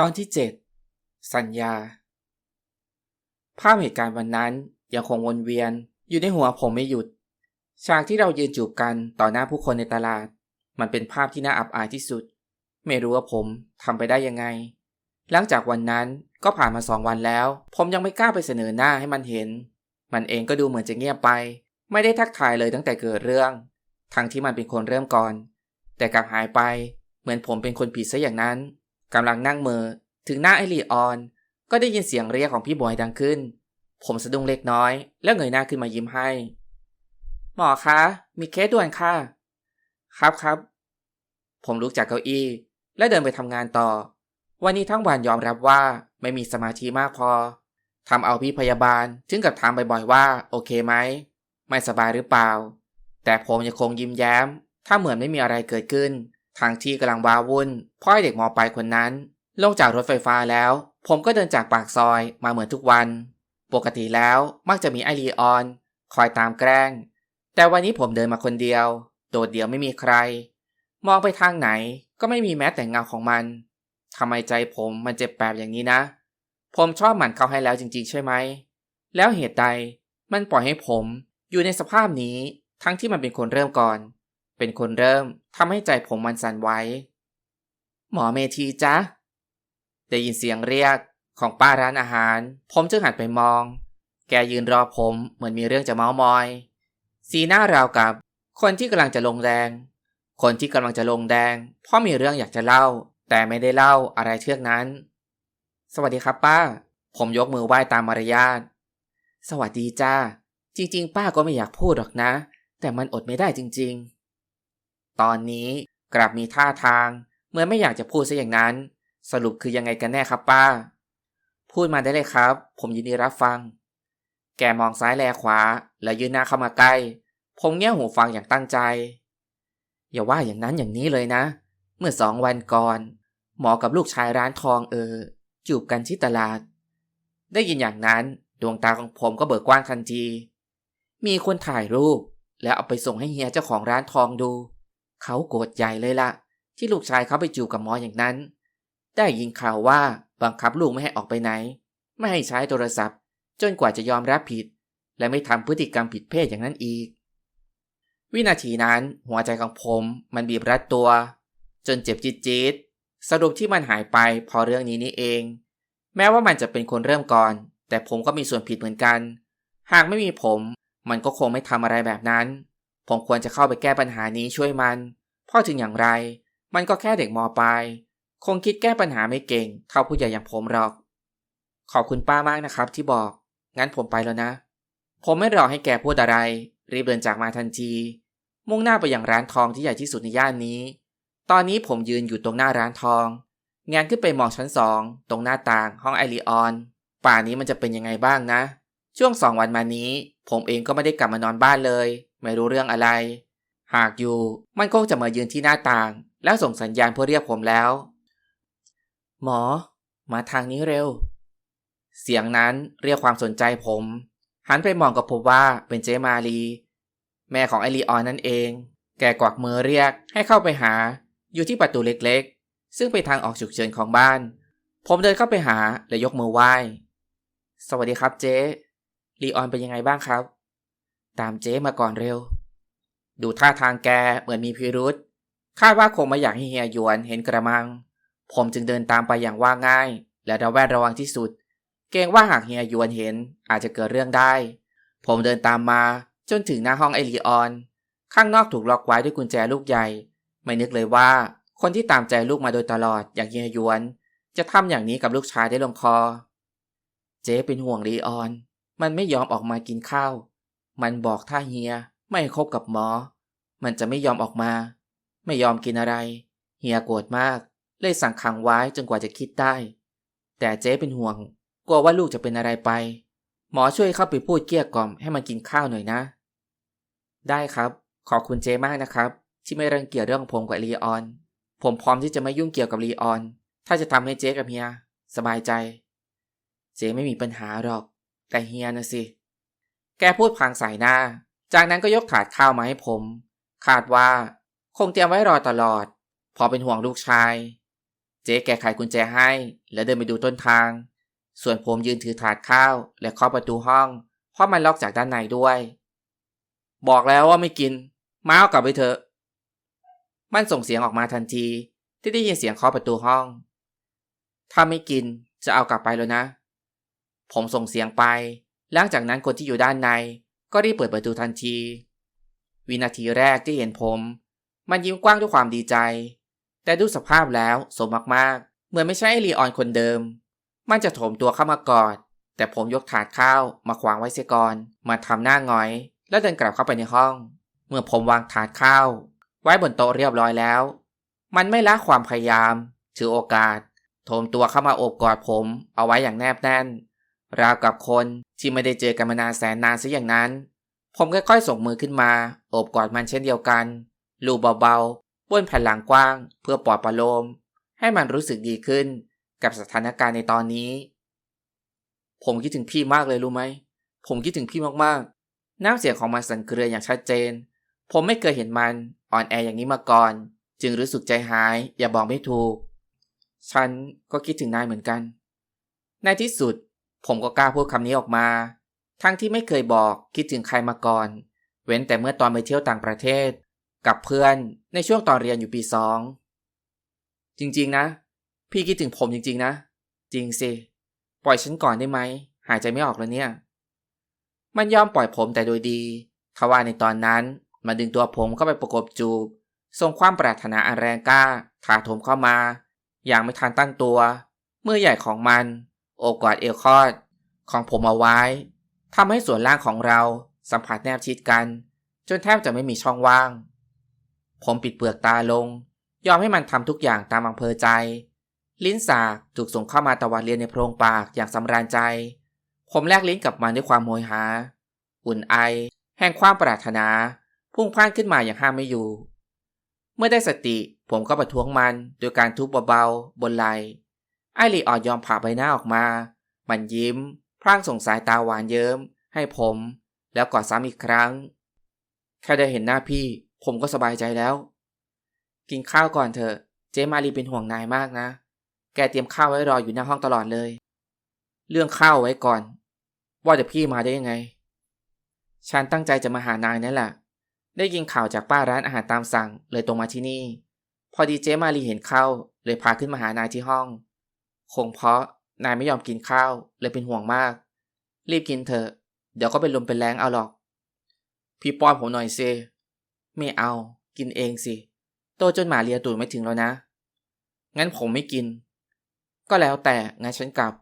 ตอนที่ 7 สัญญา ภาพเหตุการณ์วันนั้นยังคงวนเวียนอยู่ในหัวผมไม่หยุด ฉากที่เรายืนจูบกันต่อหน้าผู้คนในตลาด มันเป็นภาพที่น่าอับอายที่สุด ไม่รู้ว่าผมทำไปได้ยังไง หลังจากวันนั้นก็ผ่านมาสองวันแล้ว ผมยังไม่กล้าไปเสนอหน้าให้มันเห็น มันเองก็ดูเหมือนจะเงียบไป ไม่ได้ทักทายเลยตั้งแต่เกิดเรื่อง ทั้งที่มันเป็นคนเริ่มก่อน แต่กลับหายไป เหมือนผมเป็นคนผิดซะอย่างนั้น กำลังนั่งเมอถึงหน้าไอรีออน ก็ได้ยินเสียงเรียกของพี่บอยดังขึ้น ผมสะดุ้งเล็กน้อย แล้วเงยหน้าขึ้นมายิ้มให้ หมอคะ มีเคสด่วนค่ะ ครับครับ ผมลุกจากเก้าอี้ และเดินไปทำงานต่อ วันนี้ทั้งวันยอมรับว่าไม่มีสมาธิมากพอทำเอาพี่พยาบาลถึงกับถามบ่อยๆว่า โอเคไหม ไม่สบายหรือเปล่า แต่ผมยังคงยิ้มแย้ม ถ้าเหมือนไม่มีอะไรเกิดขึ้น ทางที่กำลังว้าวุ่นพราะเด็กมอปลายคนนั้น ลงจากรถไฟฟ้าแล้ว ผมก็เดินจากปากซอยมาเหมือนทุกวัน ปกติแล้วมักจะมีไอรีออน คอยตามแกล้ง แต่วันนี้ผมเดินมาคนเดียว โดดเดี่ยวไม่มีใคร มองไปทางไหนก็ไม่มีแม้แต่เงาของมันทำไมใจผมมันเจ็บแปบอย่างนี้นะ ผมชอบหมันเขาให้แล้วจริงๆ ใช่ไหม แล้วเหตุใดมันปล่อยให้ผมอยู่ในสภาพนี้ทั้งที่มันเป็นคนเริ่มก่อน เป็นคนเริ่มทำให้ใจผมมันสั่นไหวหมอเมธีจ๊ะ ได้ยินเสียงเรียกของป้าร้านอาหาร ผมจึงหันไปมอง แกยืนรอผมเหมือนมีเรื่องจะเมามอย สีหน้าราวกับ คนที่กำลังจะลงแดง คนที่กำลังจะลงแดง เพราะมีเรื่องอยากจะเล่า แต่ไม่ได้เล่าอะไรเชือกนั้น สวัสดีครับป้า ผมยกมือไหว้ตามมารยาท สวัสดีจ้า จริง ๆ ป้าก็ไม่อยากพูดหรอกนะ แต่มันอดไม่ได้จริง ๆ ตอนนี้กลับมีท่าทางเหมือนไม่อยากจะพูดซะอย่างนั้น สรุปคือยังไงกันแน่ครับป้า พูดมาได้เลยครับ ผมยินดีรับฟัง แกมองซ้ายแลขวา แล้วยืนหน้าเข้ามาใกล้ ผมเงี่ยหูฟังอย่างตั้งใจ อย่าว่าอย่างนั้นอย่างนี้เลยนะ เมื่อสองวันก่อน หมอกับลูกชายร้านทองเออ จูบกันที่ตลาด ได้ยินอย่างนั้นดวงตาของผมก็เบิกกว้างทันที มีคนถ่ายรูป แล้วเอาไปส่งให้เฮียเจ้าของร้านทองดู เขาโกรธใหญ่เลยละ่ะ ที่ลูกชายเขาไปจูบกับหมออย่างนั้น ได้ยินข่าวว่าบังคับลูกไม่ให้ออกไปไหน ไม่ให้ใช้โทรศัพท์ จนกว่าจะยอมรับผิด และไม่ทำพฤติกรรมผิดเพศอย่างนั้นอีก วินาทีนั้นหัวใจของผมมันบีบรัดตัว จนเจ็บจี๊ดสรุปที่มันหายไปพราะเรื่องนี้นี่เอง แม้ว่ามันจะเป็นคนเริ่มก่อน แต่ผมก็มีส่วนผิดเหมือนกัน หากไม่มีผม มันก็คงไม่ทำอะไรแบบนั้น ผมควรจะเข้าไปแก้ปัญหานี้ช่วยมันพราะถึงอย่างไร มันก็แค่เด็กมปลายคงคิดแก้ปัญหาไม่เก่ง เท่าผู้ใหญ่อย่างผมหรอก ขอบคุณป้ามากนะครับที่บอก งั้นผมไปแล้วนะ ผมไม่รอให้แกพูดอะไร รีบเดินจากมาทันที มุ่งหน้าไปยังร้านทองที่ใหญ่ที่สุดในย่านนี้ ตอนนี้ผมยืนอยู่ตรงหน้าร้านทอง งานขึ้นไปมองชั้นสองตรงหน้าต่างห้องไอรีออน ป่านี้มันจะเป็นยังไงบ้างนะ ช่วงสองวันมานี้ ผมเองก็ไม่ได้กลับมานอนบ้านเลย ไม่รู้เรื่องอะไร หากอยู่มันคงจะมายืนที่หน้าต่าง แล้วส่งสัญญาณเพื่อเรียกผมแล้ว หมอ มาทางนี้เร็ว เสียงนั้นเรียกความสนใจผม หันไปมองกับพบว่าเป็นเจมาลี แม่ของไอรีออนนั่นเอง แกกวักมือเรียกให้เข้าไปหา อยู่ที่ประตูเล็กๆ ซึ่งเป็นทางออกฉุกเฉินของบ้าน ผมเดินเข้าไปหาและยกมือไหว้ สวัสดีครับเจ๊ลีออนเป็นยังไงบ้างครับ ตามเจ๊มาก่อนเร็ว ดูท่าทางแกเหมือนมีพิรุษคาดว่าคงไม่อยากให้เฮียหยวนเห็นกระมัง ผมจึงเดินตามไปอย่างว่าง่าย และระแวดระวังที่สุด เกรงว่าหากเฮียหยวนเห็นอาจจะเกิดเรื่องได้ ผมเดินตามมาจนถึงหน้าห้องไอรีออน ข้างนอกถูกล็อกไว้ด้วยกุญแจลูกใหญ่ ไม่นึกเลยว่าคนที่ตามใจลูกมาโดยตลอดอย่างเฮียหยวน จะทำอย่างนี้กับลูกชายได้ลงคอ เจ๊เป็นห่วงลีออน มันไม่ยอมออกมากินข้าว มันบอกถ้าเฮียไม่คบกับหมอ มันจะไม่ยอมออกมา ไม่ยอมกินอะไร เฮียโกรธมาก เลยสั่งขังไว้จนกว่าจะคิดได้ แต่เจ๊เป็นห่วง กลัวว่าลูกจะเป็นอะไรไป หมอช่วยเข้าไปพูดเกลี้ยกล่อมให้มันกินข้าวหน่อยนะ ได้ครับ ขอบคุณเจ๊มากนะครับ ที่ไม่รังเกียจเรื่องผมกับลีออน ผมพร้อมที่จะไม่ยุ่งเกี่ยวกับลีออน ถ้าจะทำให้เจ๊กับเฮีย สบายใจ เจ๊ไม่มีปัญหาหรอก แต่เฮียนะสิ แกพูดพางสายหน้า จากนั้นก็ยกถาดข้าวมาให้ผม คาดว่า คงเตรียมไว้รอตลอด พอเป็นห่วงลูกชาย เจ๊แกไขกุญแจให้ แล้วเดินไปดูต้นทาง ส่วนผมยืนถือถาดข้าว และเคาะประตูห้อง เพราะมันล็อกจากด้านในด้วย บอกแล้วว่าไม่กิน มาเอากลับไปเถอะ มันส่งเสียงออกมาทันที ที่ได้ยินเสียงเคาะประตูห้อง ถ้าไม่กินจะเอากลับไปแล้วนะ ผมส่งเสียงไป หลังจากนั้นคนที่อยู่ด้านในก็รีบเปิดประตูทันที วินาทีแรกที่เห็นผม มันยิ้มกว้างด้วยความดีใจ แต่ดูสภาพแล้วสมมากๆ เหมือนไม่ใช่ไอรีออนคนเดิม มันจะโถมตัวเข้ามากอด แต่ผมยกถาดข้าวมาขวางไว้เสียก่อนมาทำหน้าหงอย แล้วเดินกลับเข้าไปในห้อง เมื่อผมวางถาดข้าว ไว้บนโต๊ะเรียบร้อยแล้ว มันไม่ละความพยายาม ถือโอกาส โถมตัวเข้ามาโอบกอดผม เอาไว้อย่างแนบแน่น ราวกับคนที่ไม่ได้เจอกันมานานแสนนานซะอย่างนั้น ผมค่อยๆส่งมือขึ้นมา โอบกอดมันเช่นเดียวกัน ลูบเบาๆบนแผ่นหลังกว้าง เพื่อปลอบประโลม ให้มันรู้สึกดีขึ้นกับสถานการณ์ในตอนนี้ ผมคิดถึงพี่มากเลยรู้ไหม ผมคิดถึงพี่มากๆ น้ำเสียงของมันสั่นเครืออย่างชัดเจน ผมไม่เคยเห็นมันอ่อนแออย่างนี้มาก่อน จึงรู้สึกใจหาย อย่าบอกไม่ถูก ฉันก็คิดถึงนายเหมือนกัน ในที่สุด ผมก็กล้าพูดคำนี้ออกมา ทั้งที่ไม่เคยบอกคิดถึงใครมาก่อน เว้นแต่เมื่อตอนไปเที่ยวต่างประเทศ กับเพื่อนในช่วงตอนเรียนอยู่ปีสอง จริงๆนะ พี่คิดถึงผมจริงๆนะ จริงสิ ปล่อยฉันก่อนได้ไหม หายใจไม่ออกแล้วเนี่ย มันยอมปล่อยผมแต่โดยดีทว่าในตอนนั้นมาดึงตัวผมเข้าไปประกบจูบส่งความปรารถนาอันแรงกล้าถาโถมเข้ามา อย่างไม่ทันตั้งตัว เมื่อใหญ่ของมัน โอบกอดเอวคอดของผมเอาไว้ทำให้ส่วนล่างของเราสัมผัสแนบชิดกัน จนแทบจะไม่มีช่องว่าง ผมปิดเปลือกตาลง ยอมให้มันทำทุกอย่างตามอำเภอใจ ลิ้นสากถูกส่งเข้ามาตะวันเรียนในโพรงปากอย่างสำราญใจ ผมแลกลิ้นกับมันด้วยความโมยหา อุ่นไอ แห่งความปรารถนา พุ่งพ่านขึ้นมาอย่างห้ามไม่อยู่ เมื่อได้สติผมก็ประท้วงมันโดยการทุบเบาๆบนไหล ไอรีออดยอมผ่าใบหน้าออกมา มันยิ้ม พร่างส่งสายตาหวานเยิ้ม ให้ผม แล้วกอดซ้ำอีกครั้ง แค่ได้เห็นหน้าพี่ ผมก็สบายใจแล้ว กินข้าวก่อนเถอะ เจมารีเป็นห่วงนายมากนะ แกเตรียมข้าวไว้รออยู่หน้าห้องตลอดเลย เรื่องข้าวไว้ก่อน ว่าแต่พี่มาได้ยังไง ฉันตั้งใจจะมาหานายนั่นแหละ ได้ยินข่าวจากป้าร้านอาหารตามสั่งเลยตรงมาที่นี่ พอดีเจมารีเห็นเข้าเลยพาขึ้นมาหานายที่ห้อง คงเพราะนายไม่ยอมกินข้าวเลยเป็นห่วงมาก รีบกินเถอะ เดี๋ยวก็เป็นลมเป็นแรงเอาหรอก พี่ป้อนผมหน่อยซิไม่เอา กินเองสิ โตจนหมาเลียตูดไม่ถึงแล้วนะ งั้นผมไม่กิน ก็แล้วแต่งั้นฉันกลับ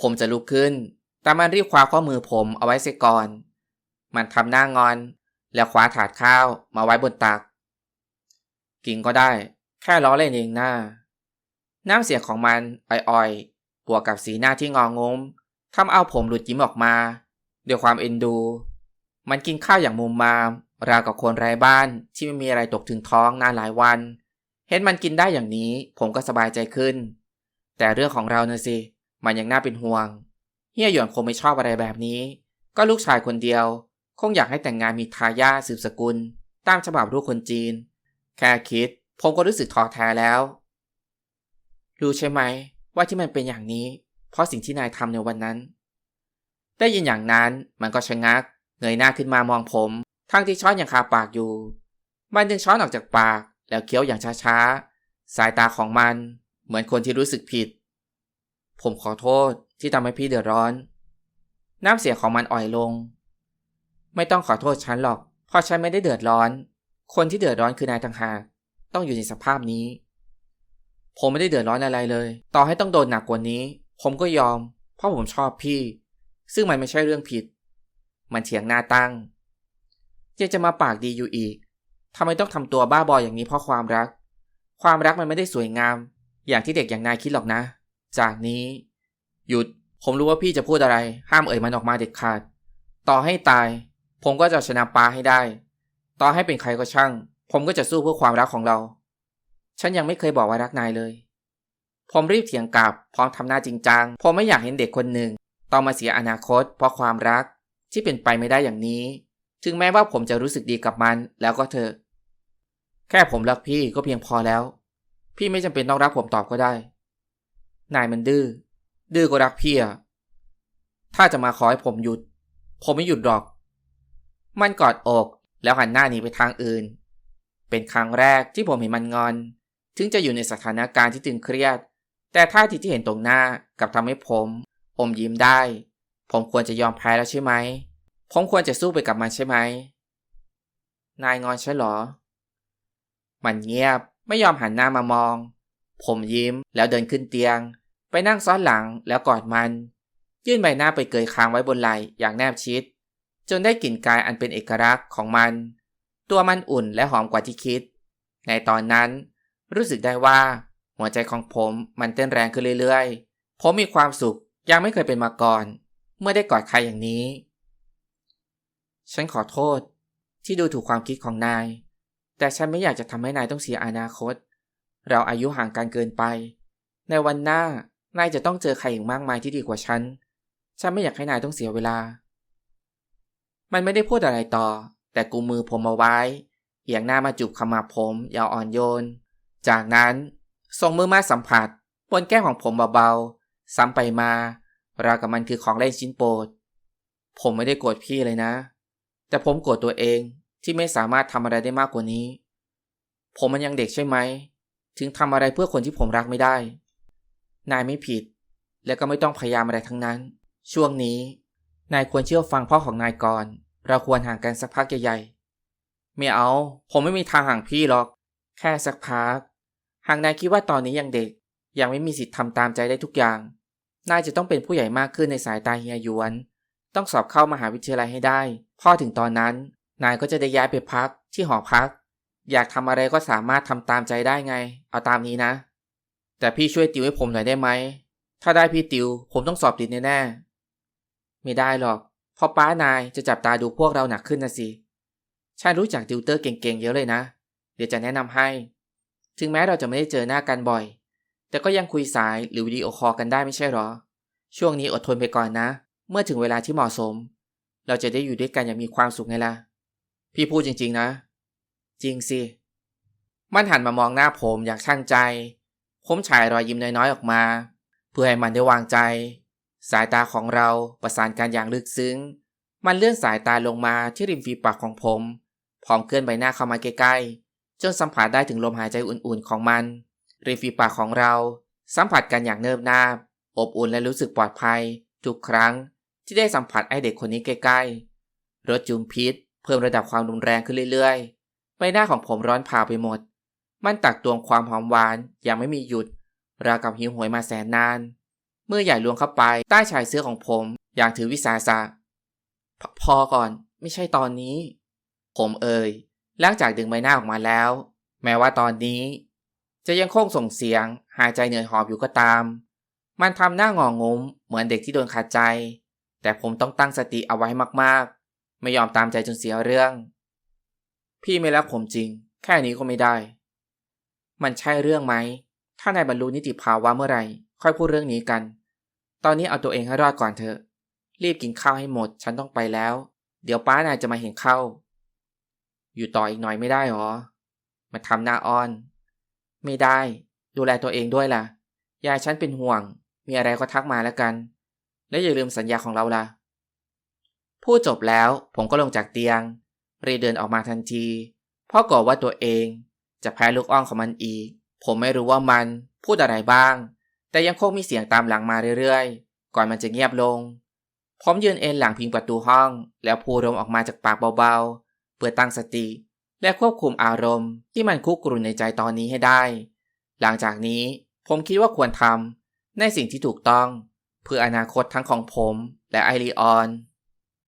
ผมจะลุกขึ้น แต่มันรีบคว้าข้อมือผมเอาไว้เสียก่อน มันทำหน้างอน แล้วคว้าถาดข้าวมาไว้บนตัก กินก็ได้ แค่ล้อเล่นเองหน้า น้ำเสียงของมันอ่อยๆ บวกกับสีหน้าที่งองงมทำเอาผมหลุดยิ้มออกมาด้วยความเอ็นดู มันกินข้าวอย่างมุมมาม ราวกับคนไร้บ้านที่ไม่มีอะไรตกถึงท้องนานหลายวัน เห็นมันกินได้อย่างนี้ผมก็สบายใจขึ้น แต่เรื่องของเราเนะสิ มันยังน่าเป็นห่วง เฮียหยวนคงไม่ชอบอะไรแบบนี้ ก็ลูกชายคนเดียว คงอยากให้แต่งงานมีทายาทสืบสกุล ตามฉบับลูกคนจีน แค่คิด ผมก็รู้สึกท้อแท้แล้ว รู้ใช่ไหมว่าที่มันเป็นอย่างนี้ เพราะสิ่งที่นายทำในวันนั้น ได้ยินอย่างนั้นมันก็ชะงัก เงยหน้าขึ้นมามองผม ทั้งที่ช้อนยังคาปากอยู่ มันดึงช้อนออกจากปาก แล้วเคี้ยวอย่างช้าๆ สายตาของมัน เหมือนคนที่รู้สึกผิด ผมขอโทษที่ทำให้พี่เดือดร้อน น้ำเสียงของมันอ่อยลง ไม่ต้องขอโทษฉันหรอก เพราะฉันไม่ได้เดือดร้อน คนที่เดือดร้อนคือนายต่างหาก ต้องอยู่ในสภาพนี้ ผมไม่ได้เดือดร้อนอะไรเลย ต่อให้ต้องโดนหนักกว่านี้ ผมก็ยอม เพราะผมชอบพี่ ซึ่งมันไม่ใช่เรื่องผิด มันเถียงหน้าตั้งยังจะมาปากดีอยู่อีกทำไมต้องทำตัวบ้าบออย่างนี้เพราะความรัก ความรักมันไม่ได้สวยงาม อย่างที่เด็กอย่างนายคิดหรอกนะ จากนี้ หยุด ผมรู้ว่าพี่จะพูดอะไร ห้ามเอ่ยมันออกมาเด็ดขาด ต่อให้ตาย ผมก็จะชนะปาให้ได้ ต่อให้เป็นใครก็ช่าง ผมก็จะสู้เพื่อความรักของเรา ฉันยังไม่เคยบอกว่ารักนายเลย ผมรีบเถียงกลับ พร้อมทำหน้าจริงจัง ผมไม่อยากเห็นเด็กคนหนึ่ง ต้องมาเสียอนาคต เพราะความรักที่เป็นไปไม่ได้อย่างนี้ ถึงแม้ว่าผมจะรู้สึกดีกับมันแล้วก็เถอะ แค่ผมรักพี่ก็เพียงพอแล้ว พี่ไม่จำเป็นต้องรักผมตอบก็ได้ นายมันดื้อ ดื้อก็รักพี่อะถ้าจะมาขอให้ผมหยุด ผมไม่หยุดหรอก มันกอดอกแล้วหันหน้าหนีไปทางอื่น เป็นครั้งแรกที่ผมเห็นมันงอน ถึงจะอยู่ในสถานการณ์ที่ตึงเครียด แต่ท่าทีที่เห็นตรงหน้ากับทำให้ผม อมยิ้มได้ ผมควรจะยอมแพ้แล้วใช่ไหม ผมควรจะสู้ไปกับมันใช่ไหม นายงอนใช่หรอ มันเงียบไม่ยอมหันหน้ามามอง ผมยิ้มแล้วเดินขึ้นเตียง ไปนั่งซ้อนหลังแล้วกอดมัน ยื่นใบหน้าไปเกยค้างไว้บนไหล่อย่างแนบชิด จนได้กลิ่นกายอันเป็นเอกลักษณ์ของมัน ตัวมันอุ่นและหอมกว่าที่คิด ในตอนนั้น รู้สึกได้ว่า หัวใจของผมมันเต้นแรงขึ้นเรื่อยๆ ผมมีความสุขยังไม่เคยเป็นมาก่อน เมื่อได้กอดใครอย่างนี้ ฉันขอโทษที่ดูถูกความคิดของนาย แต่ฉันไม่อยากจะทำให้นายต้องเสียอนาคต เราอายุห่างกันเกินไป ในวันหน้านายจะต้องเจอใครอีกมากมายที่ดีกว่าฉัน ฉันไม่อยากให้นายต้องเสียเวลา มันไม่ได้พูดอะไรต่อ แต่กูมือผมเอาไว้เอียงหน้ามาจูบขมับผมยาวอ่อนโยน จากนั้นส่งมือมาสัมผัสบนแก้มของผมเบาๆ ซ้ำไปมา ราวกับมันคือของเล่นชิ้นโปรด ผมไม่ได้โกรธพี่เลยนะ แต่ผมโกรธตัวเองที่ไม่สามารถทำอะไรได้มากกว่านี้ ผมมันยังเด็กใช่ไหม ถึงทำอะไรเพื่อคนที่ผมรักไม่ได้ นายไม่ผิด และก็ไม่ต้องพยายามอะไรทั้งนั้น ช่วงนี้ นายควรเชื่อฟังพ่อของนายก่อน เราควรห่างกันสักพักใหญ่ๆไม่เอา ผมไม่มีทางห่างพี่หรอก แค่สักพัก หากนายคิดว่าตอนนี้ยังเด็ก ยังไม่มีสิทธิ์ทำตามใจได้ทุกอย่าง นายจะต้องเป็นผู้ใหญ่มากขึ้นในสายตาเฮียยวน ต้องสอบเข้ามาหาวิทยาลัยให้ได้ พอถึงตอนนั้น นายก็จะได้ย้ายไปพักที่หอพัก อยากทำอะไรก็สามารถทำตามใจได้ไง เอาตามนี้นะ แต่พี่ช่วยติวให้ผมหน่อยได้ไหม ถ้าได้พี่ติว ผมต้องสอบติดแน่ๆ ไม่ได้หรอกเพราะป้านายจะจับตาดูพวกเราหนักขึ้นนะสิ ฉันรู้จักติวเตอร์เก่งๆเยอะเลยนะ เดี๋ยวจะแนะนำให้ ถึงแม้เราจะไม่ได้เจอหน้ากันบ่อย แต่ก็ยังคุยสายหรือวิดีโอคอลกันได้ไม่ใช่หรอ ช่วงนี้อดทนไปก่อนนะ เมื่อถึงเวลาที่เหมาะสม เราจะได้อยู่ด้วยกันอย่างมีความสุขไงล่ะ พี่พูดจริง ๆ นะ จริงสิ มันหันมามองหน้าผมอย่างช่างใจ ผมฉายรอยยิ้มน้อยๆออกมา เพื่อให้มันได้วางใจ สายตาของเราประสานกันอย่างลึกซึ้ง มันเลื่อนสายตาลงมาที่ริมฝีปากของผม พร้อมเคลื่อนใบหน้าเข้ามาใกล้ๆ จนสัมผัสได้ถึงลมหายใจอุ่นๆของมันริมฝีปากของเรา สัมผัสกันอย่างเนิบนาบ อบอุ่นและรู้สึกปลอดภัย ทุกครั้งที่ได้สัมผัสไอเด็กคนนี้ใกล้ๆ รถจุมพิษ เพิ่มระดับความรุนแรงขึ้นเรื่อยๆ ใบหน้าของผมร้อนเผาไปหมด มันตักตวงความหอมหวานอย่างไม่มีหยุด ราวกับหิวโหวยมาแสนนาน เมื่อใหญ่ลวงเข้าไปใต้ชายเสื้อของผมอย่างถือวิสาสะพพอก่อน ไม่ใช่ตอนนี้ ผมเอ่ย หลังจากดึงใบหน้าออกมาแล้ว แม้ว่าตอนนี้ จะยังคงส่งเสียง หายใจเหนื่อยหอบอยู่ก็ตาม มันทำหน้างองงมเหมือนเด็กที่โดนขาดใจ แต่ผมต้องตั้งสติเอาไว้มากๆ ไม่ยอมตามใจจนเสียเรื่อง พี่ไม่รักผมจริง แค่นี้ก็ไม่ได้ มันใช่เรื่องไหม ถ้านายบรรลุนิติภาวะเมื่อไหร่ ค่อยพูดเรื่องนี้กัน ตอนนี้เอาตัวเองให้รอดก่อนเถอะ รีบกินข้าวให้หมด ฉันต้องไปแล้ว เดี๋ยวป้านายจะมาเห็นเข้า อยู่ต่ออีกหน่อยไม่ได้หรอ มาทำหน้าอ้อน ไม่ได้ ดูแลตัวเองด้วยล่ะ ยายฉันเป็นห่วง มีอะไรก็ทักมาแล้วกัน และอย่าลืมสัญญาของเราล่ะ พูดจบแล้วผมก็ลงจากเตียง รีเดินออกมาทันทีพราะกลัวว่าตัวเองจะแพ้ลูกอ้อนของมันอีก ผมไม่รู้ว่ามันพูดอะไรบ้าง แต่ยังคงมีเสียงตามหลังมาเรื่อยๆ ก่อนมันจะเงียบลง ผมยืนเอนหลังพิงประตูห้อง แล้วพูดลมออกมาจากปากเบาๆ พื่อตั้งสติ และควบคุมอารมณ์ที่มันคุกรุ่นในใจตอนนี้ให้ได้ หลังจากนี้ผมคิดว่าควรทำในสิ่งที่ถูกต้อง เพื่ออนาคตทั้งของผมและไอรีออน